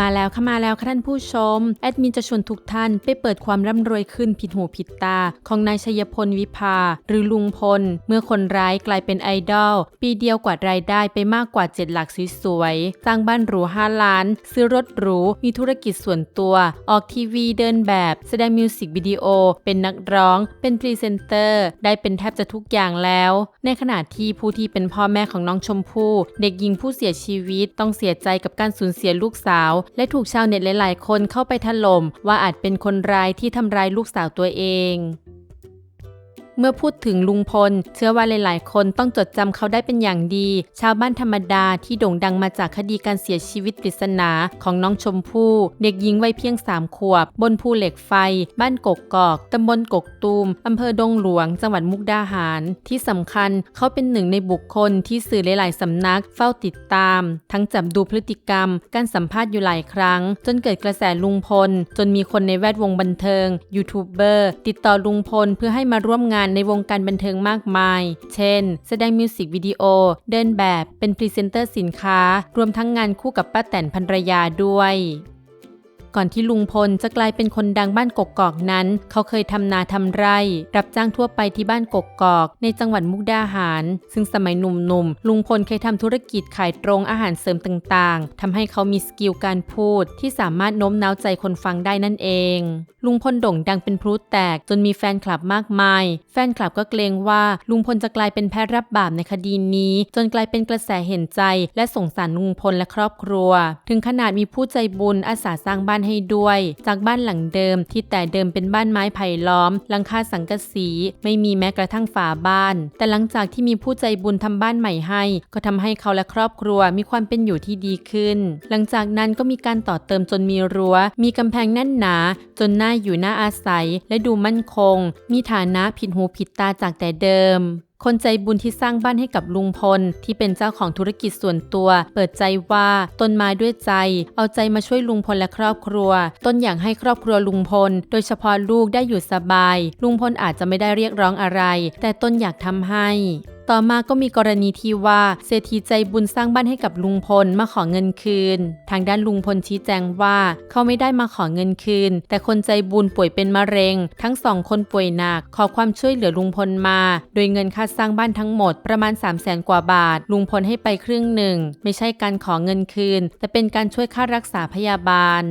มาแล้วค่ะมาแล้วค่ะท่านผู้ชม แอดมินจะชวนทุกท่านไปเปิดความร่ำรวยขึ้นผิดหูผิดตา ของนายชัยพลวิภา หรือลุงพล เมื่อคนร้ายกลายเป็นไอดอล ปีเดียวกว่ารายได้ไปมากกว่า 7 หลักสวยๆสร้างบ้านหรู5ล้าน ซื้อรถหรู มีธุรกิจส่วนตัว ออกทีวีเดินแบบ แสดงมิวสิกวิดีโอ เป็นนักร้อง เป็นพรีเซนเตอร์ ได้เป็นแทบจะทุกอย่างแล้ว ในขณะที่ผู้ที่เป็นพ่อแม่ของน้องชมพู่ เด็กหญิงผู้เสียชีวิตต้องเสียใจกับการสูญเสียลูกสาวและถูกชาวเน็ตหลาย ๆ คนเข้าไปถล่มว่าอาจเป็นคนร้ายที่ทำร้ายลูกสาวตัวเอง เมื่อพูดถึงลุงพล เชื่อว่าหลาย ๆ คนต้องจดจำเขาได้เป็นอย่างดี ชาวบ้านธรรมดาที่โด่งดังมาจากคดีการเสียชีวิตปริศนาของน้องชมพู่ เด็กหญิงวัยเพียงสามขวบ บนภูเหล็กไฟ บ้านกกกอกตำบลกกตูมอำเภอดงหลวง จังหวัดมุกดาหาร ที่สำคัญเขาเป็นหนึ่งในบุคคลที่สื่อหลาย ๆสำนักเฝ้าติดตาม ทั้งจับดูพฤติกรรม การสัมภาษณ์อยู่หลายครั้ง จนเกิดกระแสลุงพล จนมีคนในแวดวงบันเทิงยูทูบเบอร์ติดต่อลุงพลเพื่อให้มาร่วมงานในวงการบันเทิงมากมาย เช่น แสดงมิวสิกวิดีโอ เดินแบบ เป็นพรีเซนเตอร์สินค้า รวมทั้งงานคู่กับป้าแตนภรรยาด้วย ก่อนที่ลุงพลจะกลายเป็นคนดังบ้านกกอกนั้น เขาเคยทำนาทำไร่ รับจ้างทั่วไปที่บ้านกกอก ในจังหวัดมุกดาหาร ซึ่งสมัยหนุ่มๆลุงพลเคยทำธุรกิจขายตรงอาหารเสริมต่างๆทำให้เขามีสกิลการพูด ที่สามารถโน้มน้าวใจคนฟังได้นั่นเอง ลุงพลโด่งดังเป็นพลุแตกจนมีแฟนคลับมากมาย แฟนคลับก็เกรงว่าลุงพลจะกลายเป็นแพ้รับบาปในคดีนี้ จนกลายเป็นกระแสเห็นใจ และสงสารลุงพลและครอบครัว ถึงขนาดมีผู้ใจบุญอาสาสร้างบ้านให้ด้วย จากบ้านหลังเดิมที่แต่เดิมเป็นบ้านไม้ไผ่ล้อมหลังคาสังกะสี ไม่มีแม้กระทั่งฝาบ้าน แต่หลังจากที่มีผู้ใจบุญทำบ้านใหม่ให้ ก็ทำให้เขาและครอบครัวมีความเป็นอยู่ที่ดีขึ้น หลังจากนั้นก็มีการต่อเติมจนมีรั้ว มีกำแพงแน่นหนา จนน่าอยู่น่าอาศัย และดูมั่นคง มีฐานะผิดหูผิดตาจากแต่เดิม คนใจบุญที่สร้างบ้านให้กับลุงพล ที่เป็นเจ้าของธุรกิจส่วนตัว เปิดใจว่าต้นมาด้วยใจ เอาใจมาช่วยลุงพลและครอบครัว ต้นอยากให้ครอบครัวลุงพล โดยเฉพาะลูกได้อยู่สบาย ลุงพลอาจจะไม่ได้เรียกร้องอะไร แต่ต้นอยากทำให้ ต่อมาก็มีกรณีที่ว่าเศรษฐีใจบุญสร้างบ้านให้กับลุงพลมาขอเงินคืน ทางด้านลุงพลชี้แจงว่าเขาไม่ได้มาขอเงินคืน แต่คนใจบุญป่วยเป็นมะเร็ง ทั้งสองคนป่วยหนัก ขอความช่วยเหลือลุงพลมา โดยเงินค่าสร้างบ้านทั้งหมดประมาณ 3 0 0แสนกว่าบาท ลุงพลให้ไปครึ่งหนึ่ง ไม่ใช่การขอเงินคืน แต่เป็นการช่วยค่ารักษาพยาบาล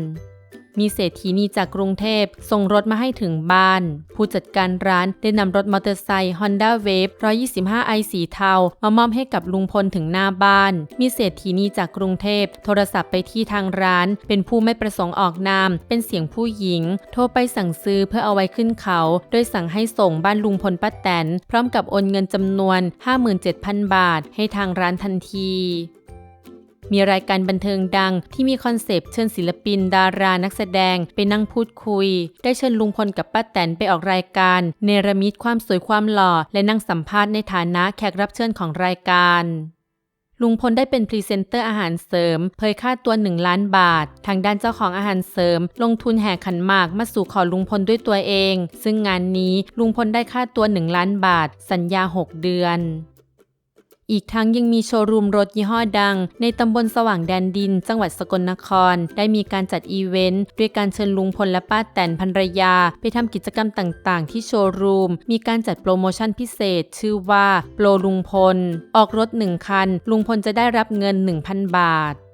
มีเศรษฐีนีจากกรุงเทพส่งรถมาให้ถึงบ้าน ผู้จัดการร้านได้นำรถมอเตอร์ไซค์ Honda Wave 125i สีเทามามอบให้กับลุงพลถึงหน้าบ้าน มีเศรษฐีนีจากกรุงเทพโทรศัพท์ไปที่ทางร้าน เป็นผู้ไม่ประสงค์ออกนาม เป็นเสียงผู้หญิง โทรไปสั่งซื้อเพื่อเอาไว้ขึ้นเขา โดยสั่งให้ส่งบ้านลุงพลป้าแตน พร้อมกับโอนเงินจำนวน 57,000 บาท ให้ทางร้านทันที มีรายการบันเทิงดังที่มีคอนเซปต์เชิญศิลปิน ดารานักแสดงไปนั่งพูดคุย ได้เชิญลุงพลกับป้าแตนไปออกรายการ เนรมิตความสวยความหล่อ และนั่งสัมภาษณ์ในฐานะแขกรับเชิญของรายการลุงพลได้เป็นพรีเซนเตอร์อาหารเสริม เผยค่าตัว 1 ล้านบาท ทางด้านเจ้าของอาหารเสริม ลงทุนแห่ขันหมากมาสู่ขอลุงพลด้วยตัวเอง ซึ่งงานนี้ลุงพลได้ค่าตัว 1 ล้านบาท สัญญา 6 เดือน อีกทั้งยังมีโชว์รูมรถยี่ห้อดัง ในตำบลสว่างแดนดิน จังหวัดสกลนคร ได้มีการจัดอีเวนต์ด้วยการเชิญลุงพลและป้าแตนภรรยา ไปทำกิจกรรมต่างๆ ที่โชว์รูม มีการจัดโปรโมชั่นพิเศษ ชื่อว่าโปรลุงพล ออกรถ 1 คัน ลุงพลจะได้รับเงิน 1,000 บาท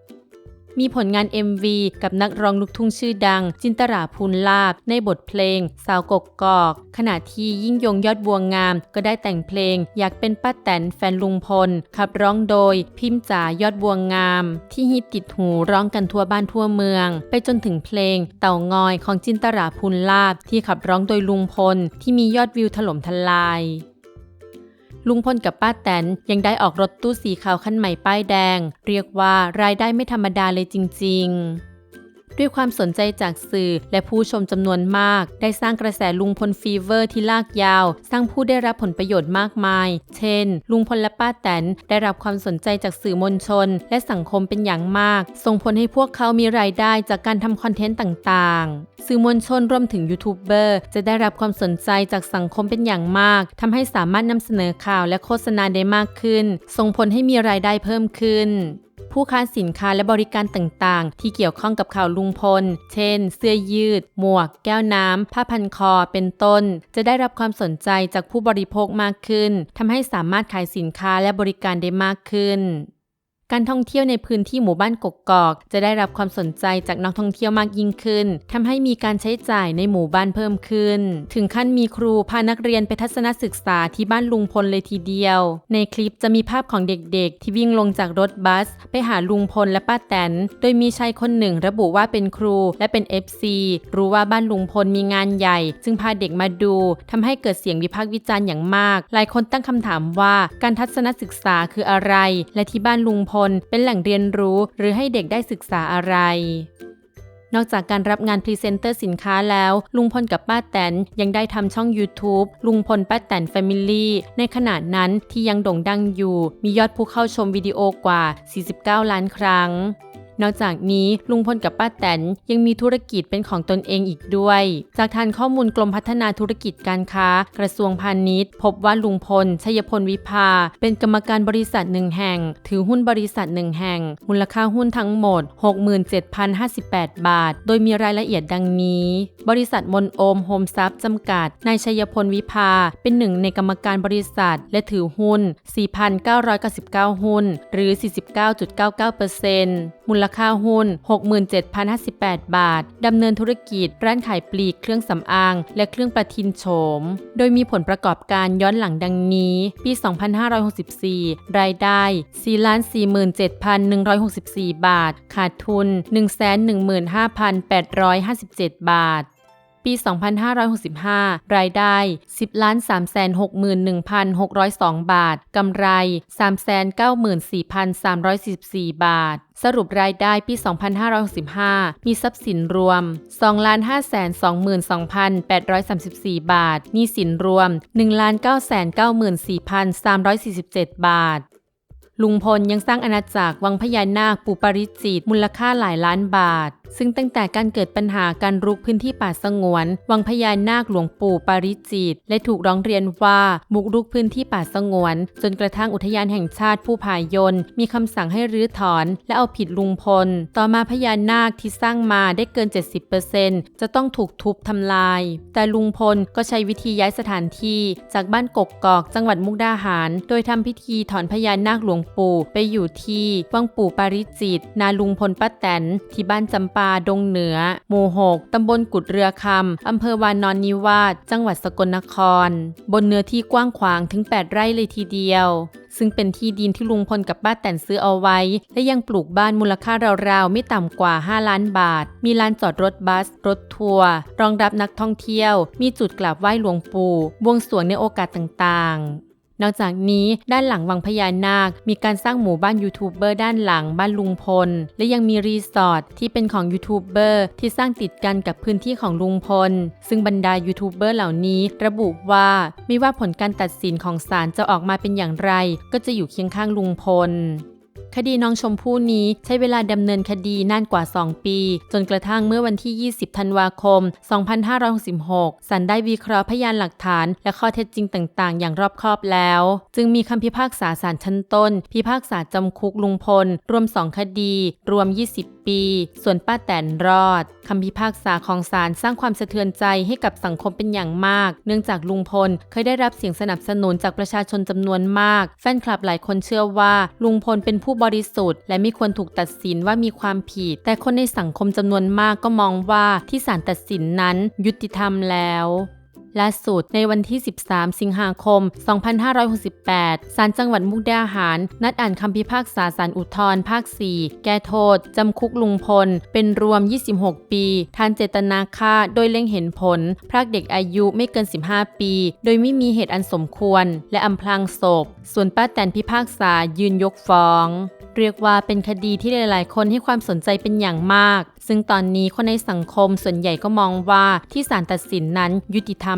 มีผลงาน MV กับนักร้องลูกทุ่งชื่อดัง จินตราภูลลาบ ในบทเพลง สาวกกกอก ขณะที่ยิ่งยงยอดบัวงงาม ก็ได้แต่งเพลง อยากเป็นป้าแตนแฟนลุงพล ขับร้องโดย พิมพ์จ๋ายอดบัวงาม ที่ฮิตติดหูร้องกันทั่วบ้านทั่วเมือง ไปจนถึงเพลง เต่างอยของจินตราภูลลาบ ที่ขับร้องโดยลุงพล ที่มียอดวิวถล่มทลาย ลุงพลกับป้าแตนยังได้ออกรถตู้สีขาวคันใหม่ป้ายแดง เรียกว่ารายได้ไม่ธรรมดาเลยจริง ๆ ด้วยความสนใจจากสื่อ และผู้ชมจำนวนมาก ได้สร้างกระแสลุงพลฟีเวอร์ที่ลากยาว สร้างผู้ได้รับผลประโยชน์มากมาย เช่น ลุงพลและป้าแตนได้รับความสนใจจากสื่อมวลชน และสังคมเป็นอย่างมาก ส่งผลให้พวกเขามีรายได้จากการทำคอนเทนต์ต่างๆ สื่อมวลชนรวมถึงยูทูบเบอร์จะได้รับความสนใจจากสังคมเป็นอย่างมากทำให้สามารถนำเสนอข่าวและโฆษณาได้มากขึ้น ส่งผลให้มีรายได้เพิ่มขึ้น ผู้ค้าสินค้าและบริการต่างๆ ที่เกี่ยวข้องกับข่าวลุงพล เช่น เสื้อยืด หมวก แก้วน้ำ ผ้าพันคอ เป็นต้น จะได้รับความสนใจจากผู้บริโภคมากขึ้นทำให้สามารถขายสินค้าและบริการได้มากขึ้น การท่องเที่ยวในพื้นที่หมู่บ้านกกอก จะได้รับความสนใจจากนักท่องเที่ยวมากยิ่งขึ้นทำให้มีการใช้จ่ายในหมู่บ้านเพิ่มขึ้น ถึงขั้นมีครูพานักเรียนไปทัศนศึกษาที่บ้านลุงพลเลยทีเดียว ในคลิปจะมีภาพของเด็กๆ ที่วิ่งลงจากรถบัส ไปหาลุงพลและป้าแตน โดยมีชายคนหนึ่งระบุว่าเป็นครูและเป็น FC รู้ว่าบ้านลุงพลมีงานใหญ่ จึงพาเด็กมาดูทำให้เกิดเสียงวิพากษ์วิจารณ์อย่างมาก หลายคนตั้งคำถามว่าการทัศนศึกษาคืออะไร และที่บ้านลุงพลเป็นแหล่งเรียนรู้ หรือให้เด็กได้ศึกษาอะไรนอกจากการรับงานพรีเซนเตอร์สินค้าแล้ว ลุงพลกับป้าแตนยังได้ทำช่อง YouTube ลุงพลป้าแตนเฟมิลี่ในขณะนั้นที่ยังโด่งดังอยู่ มียอดผู้เข้าชมวิดีโอกว่า 49 ล้านครั้ง นอกจากนี้ลุงพลกับป้าแตนยังมีธุรกิจเป็นของตนเองอีกด้วย จากทานข้อมูลกรมพัฒนาธุรกิจการค้า กระทรวงพาณิชย์ พบว่าลุงพลชัยพลวิภา เป็นกรรมการบริษัทหนึ่งแห่ง ถือหุ้นบริษัทหนึ่งแห่ง มูลค่าหุ้นทั้งหมด 67,058 บาท โดยมีรายละเอียดดังนี้ บริษัทมนโอมโฮมซับจำกัดนายชัยพลวิภา เป็นหนึ่งในกรรมการบริษัท และถือหุ้น 4,999 หุ้น หรือ 49.99%มูลคาหุ้น 67,058 บาท ดำเนินธุรกิจ ร้านขายปลีก เครื่องสำอาง และเครื่องประทินโฉม โดยมีผลประกอบการย้อนหลังดังนี้ ปี 2564 รายได้ 447,164 บาท ขาดทุน 115,857 บาทปี 2565 รายได้ 10ล้าน361,602 บาท กำไร 394,344 บาท สรุปรายได้ปี 2565 มีทรัพย์สินรวม 2,522,834 บาทหนี้สินรวม 1,994,347 บาทลุงพลยังสร้างอาณาจักรวังพญานาคปูปาริจิตมูลค่าหลายล้านบาท ซึ่งตั้งแต่การเกิดปัญหาการรุกพื้นที่ป่าสงวน วังพญานาคหลวงปู่ปาริจิต และถูกร้องเรียนว่าบุกรุกพื้นที่ป่าสงวน จนกระทั่งอุทยานแห่งชาติผู้ผายน มีคำสั่งให้รื้อถอน และเอาผิดลุงพล ต่อมาพญานาคที่สร้างมาได้เกิน 70%จะต้องถูกทุบทำลาย แต่ลุงพลก็ใช้วิธีย้ายสถานที่จากบ้านกกกอกจังหวัดมุกดาหาร โดยทำพิธีถอนพญานาคหลวงปู่ไปอยู่ที่วังปู่ปาริจิต นาลุงพลป้าแตนที่บ้านจำปาาดงเหนือ หมู่หกตำบลกุดเรือคำ อำเภอวานอนนิวาสจังหวัดสกลนคร บนเนื้อที่กว้างขวางถึง 8 ไร่เลยทีเดียว ซึ่งเป็นที่ดินที่ลุงพลกับป้าแตนซื้อเอาไว้ และยังปลูกบ้านมูลค่าราวๆ ไม่ต่ำกว่า 5 ล้านบาท มีลานจอดรถบัส รถทัวร์ รองรับนักท่องเที่ยว มีจุดกราบไหว้หลวงปู่ บวงสรวงในโอกาสต่างๆ นอกจากนี้ด้านหลังวังพญานาค มีการสร้างหมู่บ้านยูทูบเบอร์ด้านหลังบ้านลุงพล และยังมีรีสอร์ทที่เป็นของยูทูบเบอร์ที่สร้างติดกันกับพื้นที่ของลุงพล ซึ่งบรรดายูทูบเบอร์เหล่านี้ระบุว่าไม่ว่าผลการตัดสินของศาลจะออกมาเป็นอย่างไร ก็จะอยู่เคียงข้างลุงพล คดีน้องชมพู่นี้ใช้เวลาดำเนินคดีนานกว่า 2 ปี จนกระทั่งเมื่อวันที่ 20 ธันวาคม 2566ศาลได้วิเคราะห์พยานหลักฐาน และข้อเท็จจริงต่างๆ อย่างรอบคอบแล้ว จึงมีคำพิพากษาศาลชั้นต้น พิพากษาจำคุกลุงพล รวม 2 คดี รวม 20ปี ส่วนป้าแตนรอดคำพิพากษาของศาลสร้างความสะเทือนใจให้กับสังคมเป็นอย่างมาก เนื่องจากลุงพลเคยได้รับเสียงสนับสนุนจากประชาชนจำนวนมาก แฟนคลับหลายคนเชื่อว่า ลุงพลเป็นผู้บริสุทธิ์ และไม่ควรถูกตัดสินว่ามีความผิด แต่คนในสังคมจำนวนมากก็มองว่าที่ศาลตัดสินนั้นยุติธรรมแล้ว ล่าสุดในวันที่ 13 สิงหาคม 2568 ศาลจังหวัดมุกดาหาร นัดอ่านคำพิพากษาศาลอุทธรภาค 4 แก้โทษ จำคุกลุงพล เป็นรวม 26 ปีทานเจตนาฆ่าโดยเล็งเห็นผล พรากเด็กอายุไม่เกิน 15 ปี โดยไม่มีเหตุอันสมควร และอำพรางศพ ส่วนป้าแตนพิพากษายืนยกฟ้อง เรียกว่าเป็นคดีที่หลาย ๆ คนให้ความสนใจเป็นอย่างมาก ซึ่งตอนนี้คนในสังคมส่วนใหญ่ก็มองว่าที่ศาลตัดสินนั้นยุติธรรม